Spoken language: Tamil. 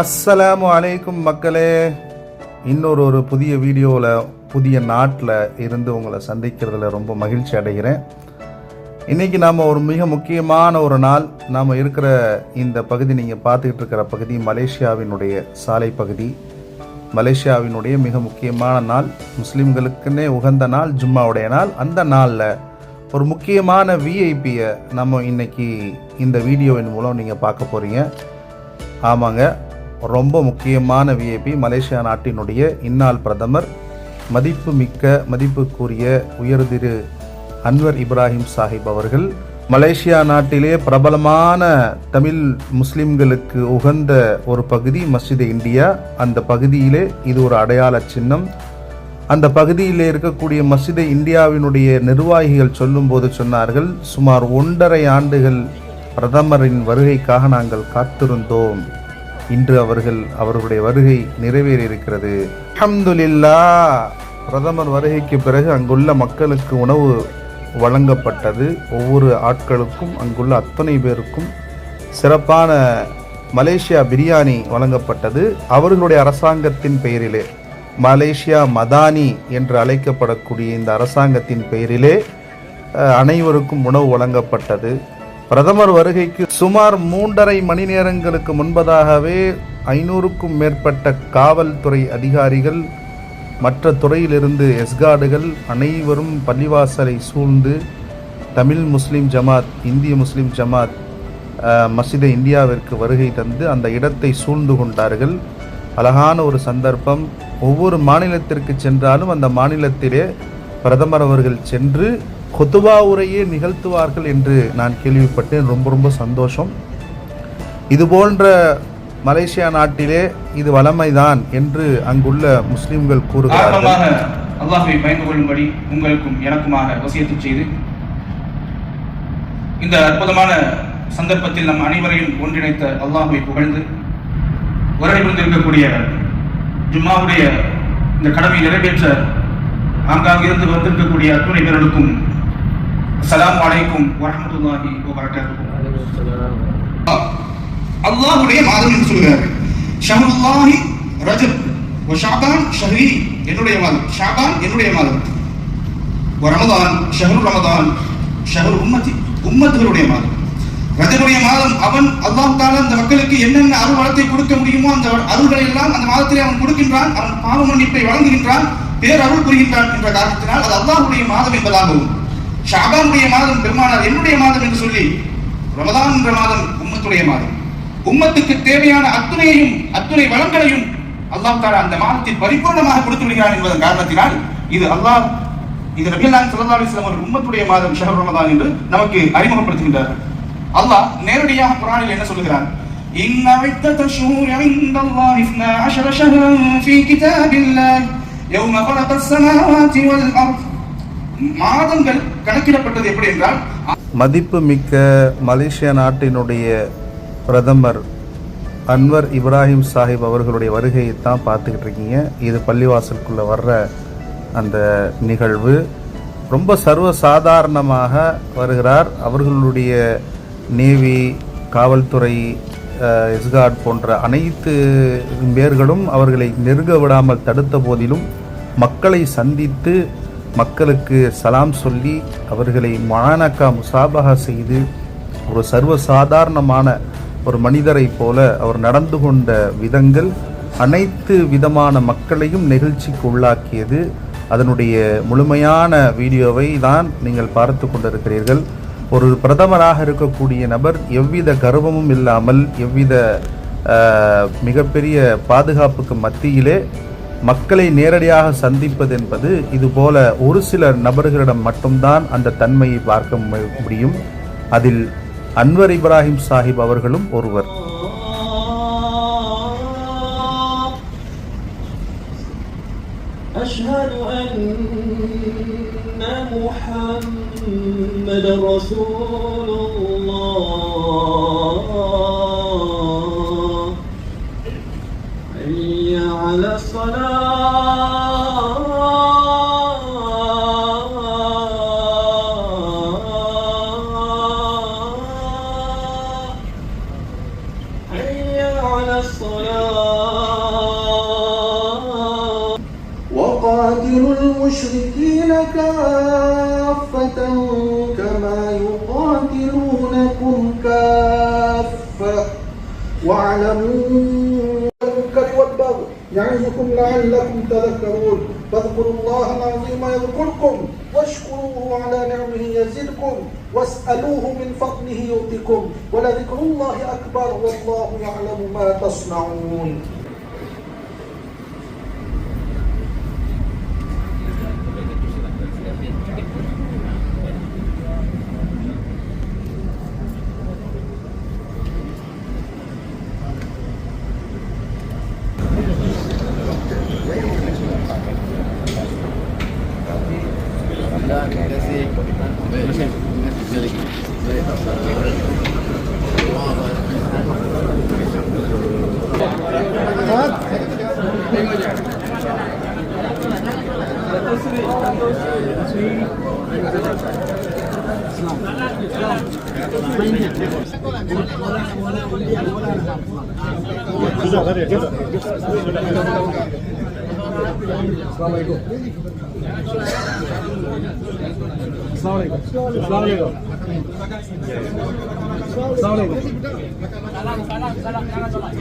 அஸ்ஸலாமு அலைக்கும் மக்களே இன்னொரு ஒரு புதிய வீடியோவில் புதிய நாட்டில் இருந்து உங்களை சந்திக்கிறதுல ரொம்ப மகிழ்ச்சி அடைகிறேன். இன்றைக்கி நாம் ஒரு மிக முக்கியமான ஒரு நாள். நாம் இருக்கிற இந்த பகுதி நீங்கள் பார்த்துக்கிட்டு இருக்கிற பகுதி மலேசியாவினுடைய சாலை பகுதி. மலேசியாவினுடைய மிக முக்கியமான நாள். முஸ்லீம்களுக்குன்னே உகந்த நாள் ஜும்மாவுடைய நாள். அந்த நாளில் ஒரு முக்கியமான விஐபியை நம்ம இன்னைக்கு இந்த வீடியோவின் மூலம் நீங்கள் பார்க்க போகிறீங்க ஆமாங்க. ரொம்ப முக்கியமான விஐபி மலேசியா நாட்டினுடைய இந்நாள் பிரதமர். மதிப்பு மிக்க மதிப்புக்குரிய உயர்திரு அன்வர் இப்ராஹிம் சாஹிப் அவர்கள் மலேசியா நாட்டிலே பிரபலமான தமிழ் முஸ்லிம்களுக்கு உகந்த ஒரு பகுதி மஸ்ஜித் இந்தியா. அந்த பகுதியிலே இது ஒரு அடையாள சின்னம். அந்த பகுதியில் இருக்கக்கூடிய மஸ்ஜித் இந்தியாவினுடைய நிர்வாகிகள் சொல்லும்போது சொன்னார்கள் சுமார் ஒன்றரை ஆண்டுகள் பிரதமரின் வருகைக்காக நாங்கள் காத்திருந்தோம். இன்று அவர்கள் அவர்களுடைய வருகை நிறைவேறியிருக்கிறது. அல்ஹம்துலில்லா. பிரதமர் வருகைக்கு பிறகு அங்குள்ள மக்களுக்கு உணவு வழங்கப்பட்டது. ஒவ்வொரு ஆட்களுக்கும் அங்குள்ள அத்தனை பேருக்கும் சிறப்பான மலேசியா பிரியாணி வழங்கப்பட்டது. அவர்களுடைய அரசாங்கத்தின் பெயரிலே மலேசியா மதானி என்று அழைக்கப்படக்கூடிய இந்த அரசாங்கத்தின் பெயரிலே அனைவருக்கும் உணவு வழங்கப்பட்டது. பிரதமர் வருகைக்கு சுமார் மூன்றரை மணி நேரங்களுக்கு முன்பதாகவே ஐநூறுக்கும் மேற்பட்ட காவல்துறை அதிகாரிகள் மற்ற துறையிலிருந்து எஸ்கார்டுகள் அனைவரும் பள்ளிவாசலை சூழ்ந்து தமிழ் முஸ்லீம் ஜமாத் இந்திய முஸ்லீம் ஜமாத் அஹ், இந்தியாவிற்கு வருகை தந்து அந்த இடத்தை சூழ்ந்து கொண்டார்கள். அழகான ஒரு சந்தர்ப்பம். ஒவ்வொரு மாநிலத்திற்கு சென்றாலும் அந்த மாநிலத்திலே பிரதமர் அவர்கள் சென்று கொத்துவா உரையே நிகழ்த்துவார்கள் என்று நான் கேள்விப்பட்டேன். ரொம்ப ரொம்ப சந்தோஷம். இது போன்ற மலேசியா நாட்டிலே இது வளமைதான் என்று அங்குள்ள முஸ்லிம்கள் கூறுகிறார்கள். அல்லாஹை பயந்து கொள்ளும்படி உங்களுக்கும் எனக்குமாக வசியத்து செய்து இந்த அற்புதமான சந்தர்ப்பத்தில் நம் அனைவரையும் ஒன்றிணைத்த அல்லாஹ்வை புகழ்ந்து உரை புரிந்திருக்கக்கூடிய ஜும்மாவுடைய இந்த கடமை நிறைவேற்ற ஆங்காங்கிருந்து வந்திருக்கக்கூடிய அத்துணை அஸ்லாம் வலைக்கும் வரஹ்மத்துல்லாஹி அல்லாஹுடைய மாதம் என்று சொல்கிறார்கள் ஷஹருல்லாஹி ரஜப் ஷாபான் ஷஹரி என்னுடைய மாதம். ஷாபான் என்னுடைய மாதம். ரமதான் ஷஹரு ரமதான் ஷஹரு உம்மதி உம்மத்துகளுடைய மாதம். ரஜனுடைய மாதம் அவன் அல்லாஹ் தாலா அந்த மக்களுக்கு என்னென்ன அருள் வளத்தை கொடுக்க முடியுமோ அந்த அருள்களை எல்லாம் அந்த மாதத்திலே அவன் கொடுக்கின்றான். அவன் பாவ மன்னிப்பை வழங்குகின்றான் பேர் அருள் புரிகின்றான் என்ற காரணத்தினால் அது அல்லாஹுடைய மாதம் என்பதாகவும் ஷாபானுடைய மாதம் பெருமானார் என்னுடைய மாதம் என்று சொல்லி ரமதான் என்ற மாதம் உம்மத்துடைய மாதம் உம்மத்துக்கு தேவையான அத்துணையையும் அத்துணை வளங்களையும் அல்லாஹ் தாலா அந்த மாதத்தில் பரிபூர்ணமாக கொடுத்து விடுகிறான் என்பதன் காரணத்தினால் இது அல்லாஹ் இது நபியல்லாஹ் ஸல்லல்லாஹு அலைஹி வஸல்லம் அவர்கள் உம்மத்துடைய மாதம் ஷஹர் ரமதான் என்று நமக்கு அறிமுகப்படுத்துகின்றார்கள் அல்லாஹ் நேரடியாக குர்ஆனில் என்ன சொல்கிறான் إن عدة الشهور عند الله اثنا عشر شهرا في كتاب الله يوم خلق السماوات والأرض மாதங்கள் கணக்கிடப்பட்டது எப்படி என்றால் மதிப்பு மிக்க நாட்டினுடைய பிரதமர் அன்வர் இப்ராஹிம் சாஹிப் அவர்களுடைய வருகையை தான் பார்த்துக்கிட்டு இருக்கீங்க. இது பள்ளிவாசலுக்குள்ளே வர்ற அந்த நிகழ்வு. ரொம்ப சர்வ சாதாரணமாக வருகிறார். அவர்களுடைய நேவி காவல்துறை எஸ்கார்ட் போன்ற அனைத்து பேர்களும் அவர்களை நெருங்க விடாமல் தடுத்த போதிலும் மக்களை சந்தித்து மக்களுக்கு சலாம் சொல்லி அவர்களை மானக்கா முசாபகா செய்து ஒரு சர்வ சாதாரணமான ஒரு மனிதரைப் போல அவர் நடந்து கொண்ட விதங்கள் அனைத்து விதமான மக்களையும் நெகிழ்ச்சிக்கு உள்ளாக்கியது. அதனுடைய முழுமையான வீடியோவை தான் நீங்கள் பார்த்து கொண்டிருக்கிறீர்கள். ஒரு பிரதமராக இருக்கக்கூடிய நபர் எவ்வித கர்வமும் இல்லாமல் எவ்வித மிகப்பெரிய பாதுகாப்புக்கு மத்தியிலே மக்களை நேரடியாக சந்திப்பது என்பது இதுபோல ஒரு சில நபர்களிடம் மட்டும்தான் அந்த தன்மையை பார்க்க மு- முடியும் அதில் அன்வர் இப்ராஹிம் சாஹிப் அவர்களும் ஒருவர் أشهد أن محمد رسول الله المشركين كافة كما يقاتلونكم كافة. واعلموا المنكر والبغي يعظكم لعلكم تذكرون. فاذكروا الله العظيم يذكركم واشكروه على نعمه يزدكم واسألوه من فضله يؤتكم. ولذكر الله أكبر والله يعلم ما تصنعون. Nah, Terima kasih. সালাম সালাম সালাম সালাম